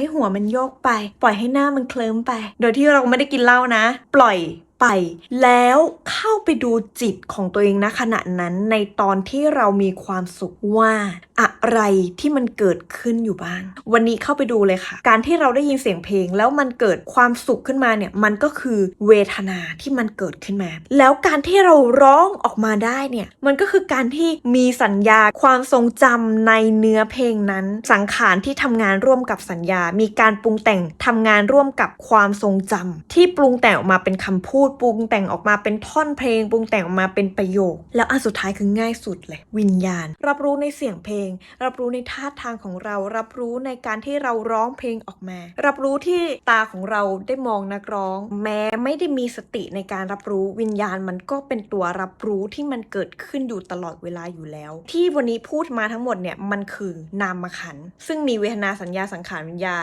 ให้หัวมันโยกไป ปล่อยให้หน้ามันเคลิ้มไป โดยที่เราไม่ได้กินเหล้านะ ปล่อย ไป แล้วเข้าไปดูจิตของตัวเองนะขณะนั้นในตอนที่เรามีความสุขว่าอะไรที่มันเกิดขึ้นอยู่บ้าง วันนี้เข้าไปดูเลยค่ะ การที่เราได้ยินเสียงเพลงแล้วมันเกิดความสุขขึ้นมาเนี่ยมันก็คือเวทนาที่มันเกิดขึ้นมา แล้วการที่เราร้องออกมาได้เนี่ยมันก็คือการที่มีสัญญาความทรงจำในเนื้อเพลงนั้น สังขารที่ทำงานร่วมกับสัญญา มีการปรุงแต่งทำงานร่วมกับความทรงจำที่ปรุงแต่งออกมาเป็นคำพูดปรุงแต่งออกมาเป็นท่อนเพลงปรุงแต่งออกมาเป็นประโยค แล้วอันสุดท้ายคือง่ายสุดเลย วิญญาณ รับรู้ในเสียงเพลง รับรู้ในท่าทางของเรา รับรู้ในการที่เราร้องเพลงออกมา รับรู้ที่ตาของเราได้มองนักร้อง แม้ไม่ได้มีสติในการรับรู้วิญญาณมันก็เป็นตัวรับรู้ที่มันเกิดขึ้นอยู่ตลอดเวลาอยู่แล้ว ที่วันนี้พูดมาทั้งหมดเนี่ยมันคือนามขัน ซึ่งมีเวทนาสัญญาสังขารวิญญาณ